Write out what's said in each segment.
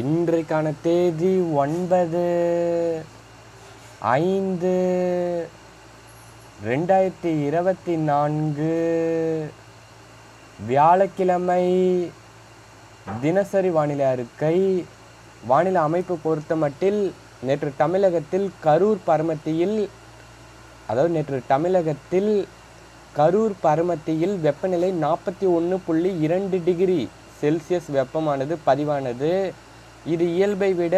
இன்றைக்கான தேதி ஒன்பது ஐந்து ரெண்டாயிரத்தி இருபத்தி நான்கு. வியாழக்கிழமை தினசரி வானிலை அறிக்கை. வானிலை அமைப்பு பொறுத்த மட்டில் நேற்று தமிழகத்தில் கரூர் பரமத்தியில் அதாவது நேற்று தமிழகத்தில் கரூர் பரமத்தியில் வெப்பநிலை நாற்பத்தி ஒன்று புள்ளி இரண்டு டிகிரி செல்சியஸ் வெப்பமானது பதிவானது. இது இயல்பை விட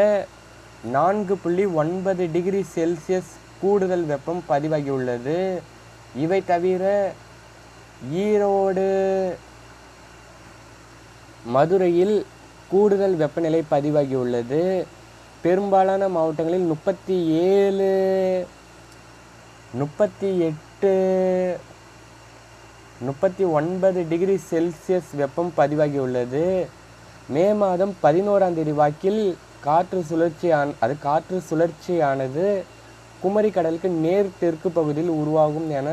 நான்கு புள்ளி ஒன்பது டிகிரி செல்சியஸ் கூடுதல் வெப்பம் பதிவாகியுள்ளது. இவை தவிர ஈரோடு மதுரையில் கூடுதல் வெப்பநிலை பதிவாகியுள்ளது. பெரும்பாலான மாவட்டங்களில் முப்பத்தி ஏழு முப்பத்தி எட்டு முப்பத்தி ஒன்பது டிகிரி செல்சியஸ் வெப்பம் பதிவாகியுள்ளது. மே மாதம் பதினோராம் தேதி வாக்கில் காற்று சுழற்சியான அது காற்று சுழற்சியானது குமரி கடலுக்கு நேர் தெற்கு பகுதியில் உருவாகும் என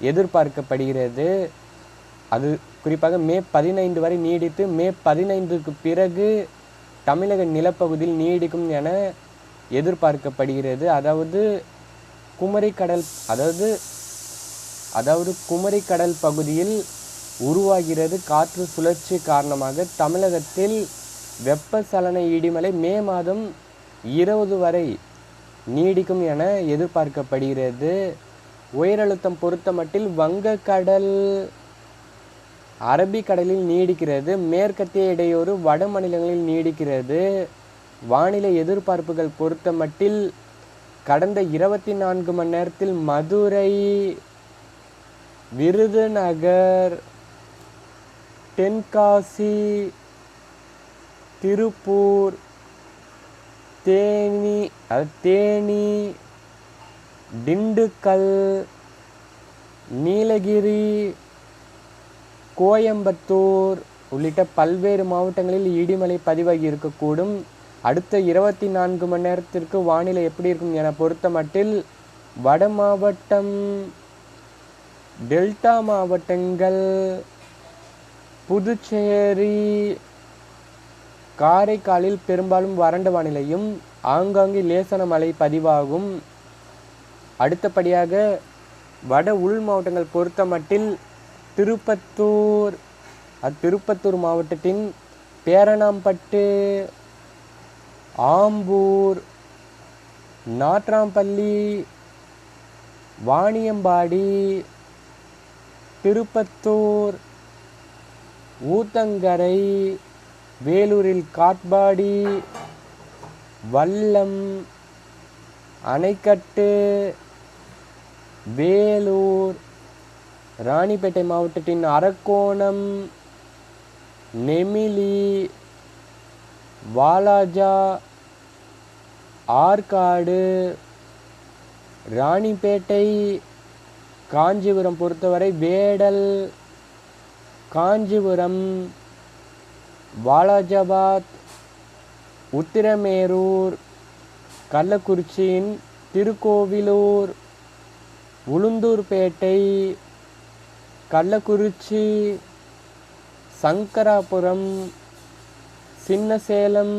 எதிர்பார்க்கப்படுகிறது. அது குறிப்பாக மே பதினைந்து வரை நீடித்து மே பதினைந்துக்கு பிறகு தமிழக நிலப்பகுதியில் நீடிக்கும் என எதிர்பார்க்கப்படுகிறது. அதாவது குமரி கடல் அதாவது அதாவது குமரி கடல் பகுதியில் உருவாகிறது காற்று சுழற்சி காரணமாக. தமிழகத்தில் வெப்பசலன இடிமலை மே மாதம் இருபது வரை நீடிக்கும் என எதிர்பார்க்கப்படுகிறது. உயரழுத்தம் பொறுத்த மட்டில் வங்கக்கடல் அரபிக்கடலில் நீடிக்கிறது. மேற்கத்திய இடையூறு வட மாநிலங்களில் நீடிக்கிறது. வானிலை எதிர்பார்ப்புகள் பொறுத்த மட்டில் கடந்த இருபத்தி நான்கு மணி நேரத்தில் மதுரை விருதுநகர் தென்காசி திருப்பூர் தேனி தேனி திண்டுக்கல் நீலகிரி கோயம்புத்தூர் உள்ளிட்ட பல்வேறு மாவட்டங்களில் இடிமலை பதிவாகி இருக்கக்கூடும். அடுத்த இருபத்தி நான்கு மணி நேரத்திற்கு வானிலை எப்படி இருக்கும் என பொறுத்த மட்டில் வட மாவட்டம் டெல்டா மாவட்டங்கள் புதுச்சேரி காரைக்காலில் பெரும்பாலும் வறண்ட வானிலையும் ஆங்காங்கே லேசான மழை பதிவாகும். அடுத்தபடியாக வட உள் மாவட்டங்கள் பொறுத்த மட்டில் திருப்பத்தூர் அத்திருப்பத்தூர் மாவட்டத்தின் பேரணாம்பட்டு ஆம்பூர் நாட்ராம்பள்ளி வாணியம்பாடி திருப்பத்தூர் ஊத்தங்கரை வேலூரில் காட்பாடி வல்லம் அணைக்கட்டு வேலூர் ராணிப்பேட்டை மாவட்டத்தின் அரக்கோணம் நெமிலி வாலாஜா ஆற்காடு ராணிப்பேட்டை காஞ்சிபுரம் பொறுத்தவரை வேடல் காஞ்சிபுரம் வாலாஜாபாத் உத்திரமேரூர் கள்ளக்குறிச்சியின் திருக்கோவிலூர் உளுந்தூர்பேட்டை கள்ளக்குறிச்சி சங்கராபுரம் சின்னசேலம்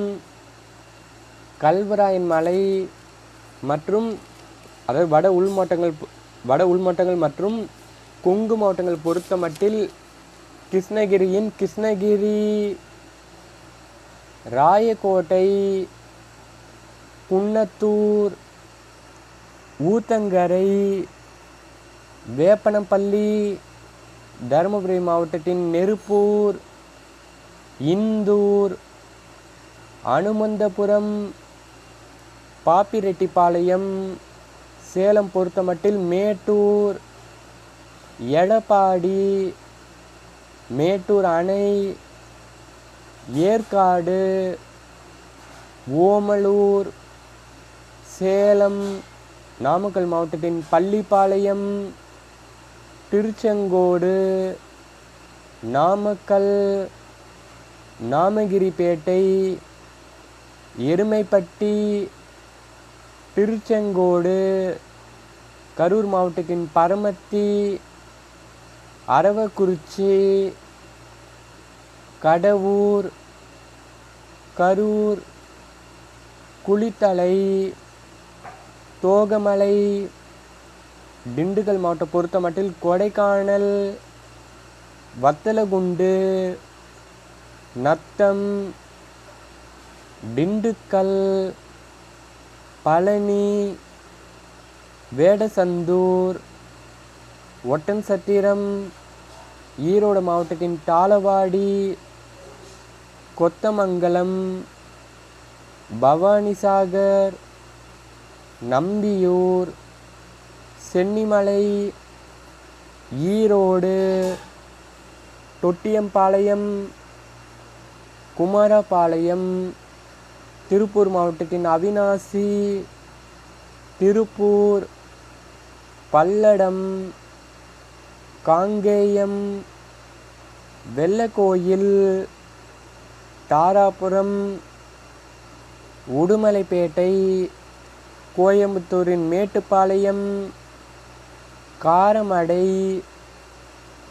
கல்வராயன் மலை மற்றும் அதாவது வட உள்மாவட்டங்கள் வட உள்மாவட்டங்கள் மற்றும் கொங்கு மாவட்டங்கள் பொறுத்த மட்டில் கிருஷ்ணகிரியின் கிருஷ்ணகிரி ராயக்கோட்டை குன்னத்தூர் ஊத்தங்கரை வேப்பனப்பள்ளி தருமபுரி மாவட்டத்தின் நெருப்பூர் இந்தூர் அனுமந்தபுரம் பாப்பிரெட்டிப்பாளையம் சேலம் பொறுத்தமட்டில் மேட்டூர் எடப்பாடி மேட்டூர் அணை ஏற்காடு ஓமலூர் சேலம் நாமக்கல் மாவட்டத்தின் பள்ளிப்பாளையம் திருச்செங்கோடு நாமக்கல் நாமகிரிப்பேட்டை எருமைப்பட்டி திருச்செங்கோடு கரூர் மாவட்டத்தின் பரமத்தி அரவக்குறிச்சி கடவூர் கரூர் குளித்தலை தோகமலை திண்டுக்கல் மாவட்டம் பொறுத்தமட்டில் கொடைக்கானல் வத்தலகுண்டு நத்தம் திண்டுக்கல் பழனி வேடசந்தூர் ஒட்டன்சத்திரம் ஈரோடு மாவட்டத்தின் தாளவாடி கொத்தமங்கலம் பவானிசாகர் நம்பியூர் சென்னிமலை ஈரோடு தொட்டியம்பாளையம் குமாரபாளையம் திருப்பூர் மாவட்டத்தின் அவினாசி திருப்பூர் பல்லடம் காங்கேயம் வெள்ளக்கோயில் தாராபுரம் உடுமலைப்பேட்டை கோயம்புத்தூரின் மேட்டுப்பாளையம் காரமடை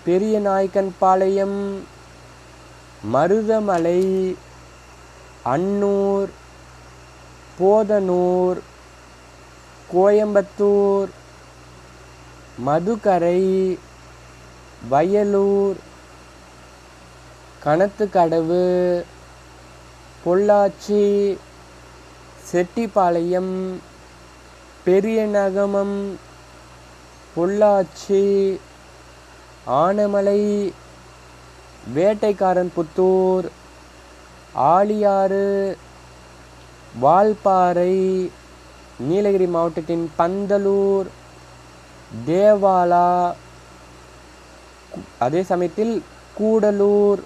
பெரிய நாயக்கன்பாளையம் மருதமலை அன்னூர் போதனூர் கோயம்புத்தூர் மதுக்கரை வயலூர் கணத்துக்கடவு பொள்ளாச்சி செட்டிப்பாளையம் பெரிய நகமம் பொள்ளாச்சி ஆனமலை வேட்டைக்காரன் புத்தூர் ஆழியாறு வால்பாறை நீலகிரி மாவட்டத்தின் பந்தலூர் தேவாலா அதே சமயத்தில் கூடலூர்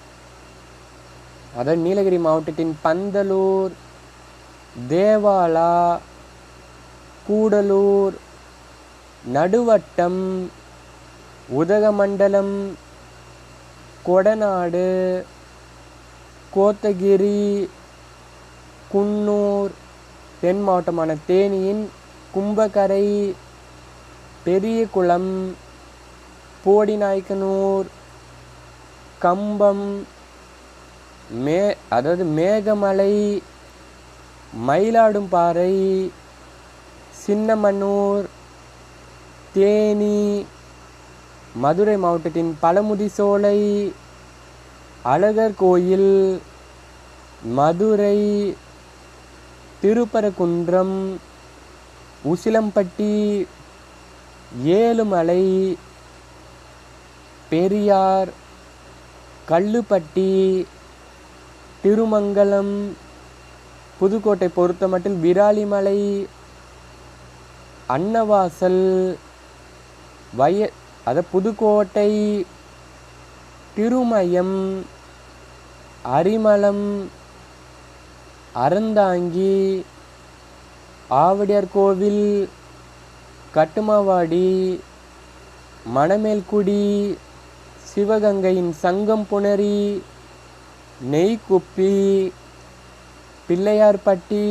அதாவது நீலகிரி மாவட்டத்தின் பந்தலூர் தேவாலா கூடலூர் நடுவட்டம் உதகமண்டலம் கொடநாடு கோத்தகிரி குன்னூர் தென் மாவட்டமான தேனியின் கும்பகரை பெரியகுளம் போடிநாயக்கனூர் கம்பம் மே அதாவது மேகமலை மயிலாடும்பாறை சின்னமனூர் தேனி மதுரை மாவட்டத்தின் பழமுதிசோலை அழகர் கோயில் மதுரை திருப்பரங்குன்றம் உசிலம்பட்டி ஏழுமலை பெரியார் கல்லுப்பட்டி திருமங்கலம் புதுக்கோட்டை பொறுத்தமட்டில் விராலிமலை அன்னவாசல் வய அதை புதுக்கோட்டை திருமயம் அரிமளம் அறந்தாங்கி ஆவடியார் கோவில் கட்டுமாவாடி மணமேல்குடி சிவகங்கையின் சங்கம் புணரி நெய்க்குப்பி பிள்ளையார்பட்டி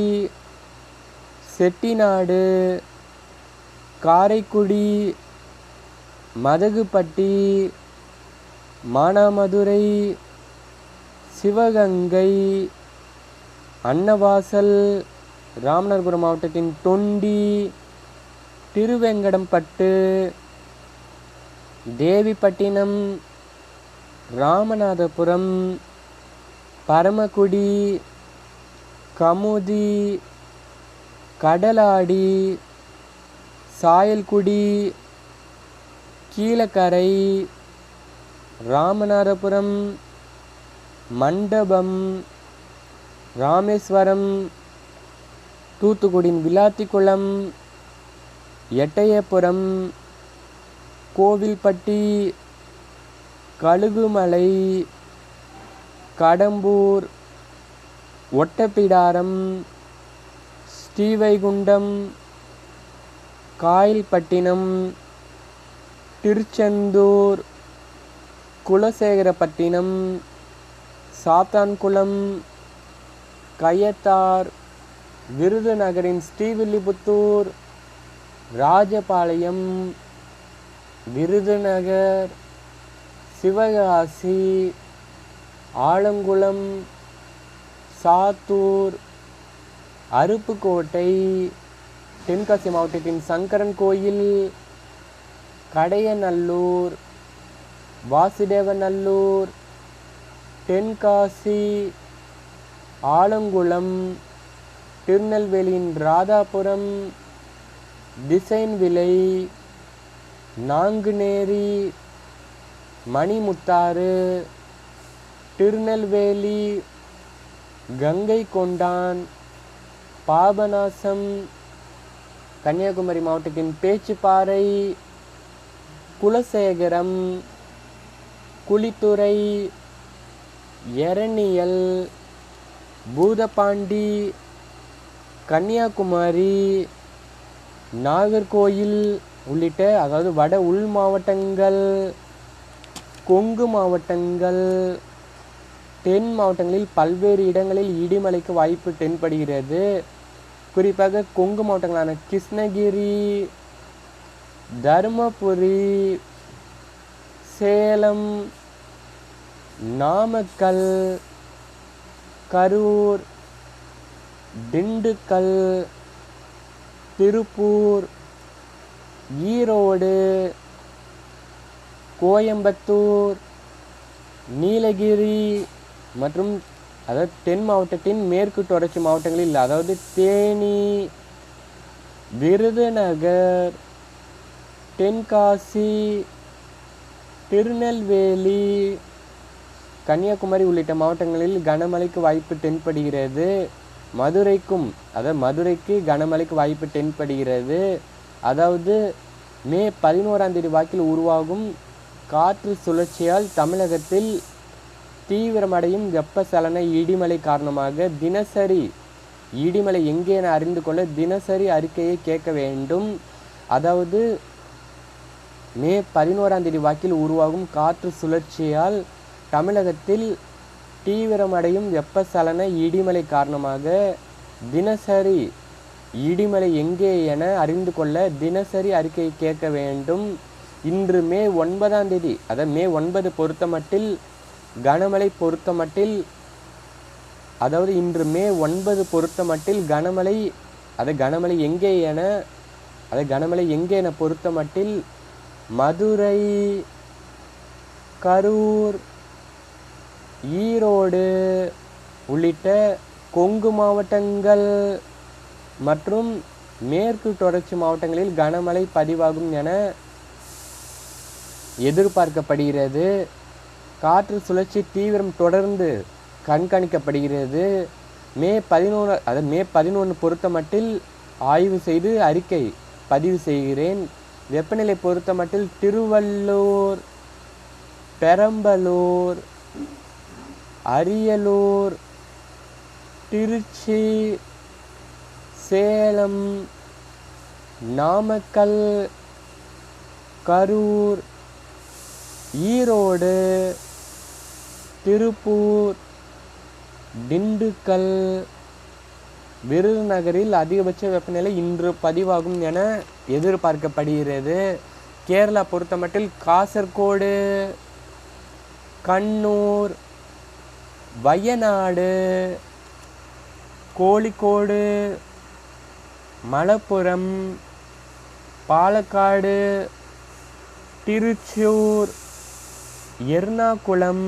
செட்டிநாடு காரைக்குடி மதகுப்பட்டி மானாமதுரை சிவகங்கை அன்னவாசல் ராமநாதபுரம் மாவட்டத்தின் தொண்டி திருவெங்கடம்பட்டு தேவிப்பட்டினம் ராமநாதபுரம் பரமக்குடி கமுதி கடலாடி சாயல்குடி கீழக்கரை ராமநாதபுரம் மண்டபம் ராமேஸ்வரம் தூத்துக்குடியின் விளாத்திக்குளம் எட்டயபுரம் கோவில்பட்டி கழுகுமலை கடம்பூர் ஒட்டப்பிடாரம் ஸ்ரீவைகுண்டம் காயல்பட்டினம் திருச்செந்தூர் குலசேகரப்பட்டினம் சாத்தான்குளம் கயத்தார் விருதுநகரின் ஸ்ரீவில்லிபுத்தூர் ராஜபாளையம் விருதுநகர். சிவகாசி ஆலங்குளம் சாத்தூர் அருப்புக்கோட்டை தென்காசி மாவட்டத்தின் சங்கரன் கோயில் கடையநல்லூர் வாசுதேவநல்லூர் தென்காசி ஆலங்குளம் திருநெல்வேலியின் ராதாபுரம் திசைன் விலை நாங்குநேரி மணிமுத்தாறு திருநெல்வேலி கங்கை கொண்டான் பாபநாசம் கன்னியாகுமரி மாவட்டத்தின் பேச்சுப்பாறை குலசேகரம் குளித்துறை எரணியல் பூதப்பாண்டி கன்னியாகுமரி நாகர்கோயில் உள்ளிட்ட அதாவது வட உள் மாவட்டங்கள் கொங்கு மாவட்டங்கள் தென் மாவட்டங்களில் பல்வேறு இடங்களில் இடிமலைக்கு வாய்ப்பு தென்படுகிறது. குறிப்பாக கொங்கு மாவட்டங்களான கிருஷ்ணகிரி தருமபுரி சேலம் நாமக்கல் கரூர் திண்டுக்கல் திருப்பூர் ஈரோடு கோயம்புத்தூர் நீலகிரி மற்றும் அதாவது தென் மாவட்டத்தின் மேற்கு தொடர்ச்சி மாவட்டங்களில் அதாவது தேனி விருதுநகர் தென்காசி திருநெல்வேலி கன்னியாகுமரி உள்ளிட்ட மாவட்டங்களில் கனமழைக்கு வாய்ப்பு தென்படுகிறது. மதுரைக்கும் அதாவது மதுரைக்கு கனமழைக்கு வாய்ப்பு தென்படுகிறது. அதாவது மே பதினோராம் தேதி வாக்கில் உருவாகும் காற்று சுழற்சியால் தமிழகத்தில் தீவிரமடையும் வெப்பச்சலன இடிமலை காரணமாக தினசரி இடிமலை எங்கே என அறிந்து கொள்ள தினசரி அறிக்கையை கேட்க வேண்டும். அதாவது மே பதினோராம் தேதி வாக்கில் உருவாகும் காற்று சுழற்சியால் தமிழகத்தில் தீவிரமடையும் வெப்பச்சலன இடிமலை காரணமாக தினசரி இடிமலை எங்கே என அறிந்து கொள்ள தினசரி அறிக்கையை கேட்க வேண்டும். இன்று மே ஒன்பதாம் தேதி அதாவது மே ஒன்பது பொறுத்தமட்டில் கனமழை பொறுத்தமட்டில் அதாவது இன்று மே ஒன்பது பொறுத்தமட்டில் கனமழை அது கனமழை எங்கே என அது கனமழை எங்கே என பொறுத்தமட்டில் மதுரை கரூர் ஈரோடு உள்ளிட்ட கொங்கு மாவட்டங்கள் மற்றும் மேற்கு தொடர்ச்சி மாவட்டங்களில் கனமழை பதிவாகும் என எதிர்பார்க்கப்படுகிறது. காற்று சுழற்சி தீவிரம் தொடர்ந்து கண்காணிக்கப்படுகிறது. மே பதினோரு அதாவது மே பதினொன்று பொறுத்த மட்டில் ஆய்வு செய்து அறிக்கை பதிவு செய்கிறேன். வெப்பநிலை பொறுத்த மட்டில் திருவள்ளூர் பெரம்பலூர் அரியலூர் திருச்சி சேலம் நாமக்கல் கரூர் ஈரோடு திருப்பூர் திண்டுக்கல் விருதுநகரில் அதிகபட்ச வெப்பநிலை இன்று பதிவாகும் என எதிர்பார்க்கப்படுகிறது. கேரளா பொறுத்தமட்டில் காசர்கோடு கண்ணூர் வயநாடு கோழிக்கோடு மலப்புரம் பாலக்காடு திருச்சூர் எர்ணாகுளம்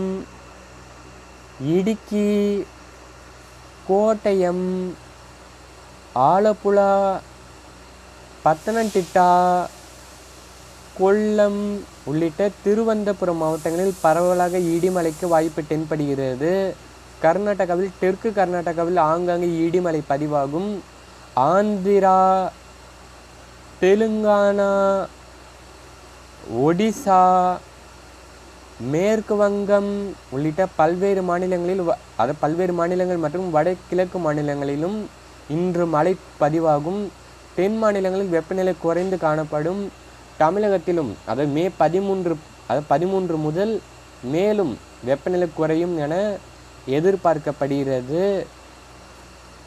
இடுக்கி கோட்டயம் ஆலப்புழா பத்தனந்திட்டா கொல்லம் உள்ளிட்ட திருவனந்தபுரம் மாவட்டங்களில் பரவலாக இடிமலைக்கு வாய்ப்பு தென்படுகிறது. கர்நாடகாவில் தெற்கு கர்நாடகாவில் ஆங்காங்கே இடிமலை பதிவாகும். ஆந்திரா தெலுங்கானா ஒடிசா மேற்கு வங்கம் உள்ளிட்ட பல்வேறு மாநிலங்களில் வ- அது பல்வேறு மாநிலங்கள் மற்றும் வடகிழக்கு மாநிலங்களிலும் இன்று மழை பதிவாகும். தென் மாநிலங்களில் வெப்பநிலை குறைந்து காணப்படும். தமிழகத்திலும் அதாவது மே பதிமூன்று அதாவது பதிமூன்று முதல் மேலும் வெப்பநிலை குறையும் என எதிர்பார்க்கப்படுகிறது.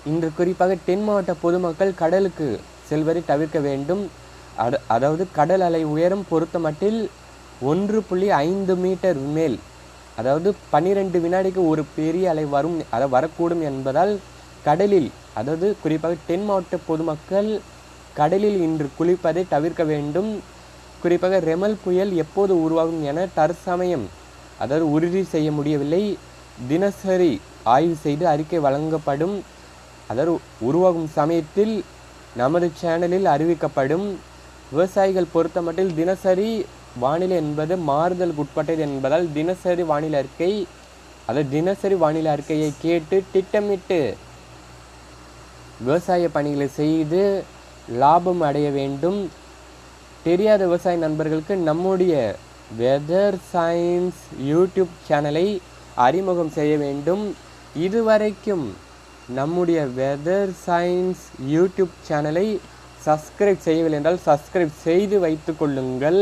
இன்று குறிப்பாக தென் மாவட்ட பொதுமக்கள் கடலுக்கு செல்வதை தவிர்க்க வேண்டும். அதாவது கடல் அலை உயரம் பொறுத்தமட்டில் ஒன்று புள்ளி ஐந்து மீட்டர் மேல் அதாவது பன்னிரெண்டு வினாடிக்கு ஒரு பெரிய அலை வரும் அதை வரக்கூடும் என்பதால் கடலில் அதாவது குறிப்பாக தென் மாவட்ட பொதுமக்கள் கடலில் இன்று குளிப்பதை தவிர்க்க வேண்டும். குறிப்பாக ரெமல் புயல் எப்போது உருவாகும் என தற்சமயம் அதாவது உறுதி செய்ய முடியவில்லை. தினசரி ஆய்வு செய்து அறிக்கை வழங்கப்படும் அதாவது உருவாகும் சமயத்தில் நமது சேனலில் அறிவிக்கப்படும். விவசாயிகள் பொறுத்தமட்டில் தினசரி வானிலை என்பது மாறுதலுக்கு உட்பட்டது என்பதால் தினசரி வானிலை அறிக்கை அதாவது தினசரி வானிலை அறிக்கையை கேட்டு திட்டமிட்டு விவசாய பணிகளை செய்து லாபம் அடைய வேண்டும். தெரியாத விவசாய நண்பர்களுக்கு நம்முடைய வெதர் சயின்ஸ் யூடியூப் சேனலை அறிமுகம் செய்ய வேண்டும். இதுவரைக்கும் நம்முடைய வெதர் சயின்ஸ் யூடியூப் சேனலை சப்ஸ்கிரைப் செய்யவில்லை என்றால் சப்ஸ்கிரைப் செய்து வைத்துக் கொள்ளுங்கள்.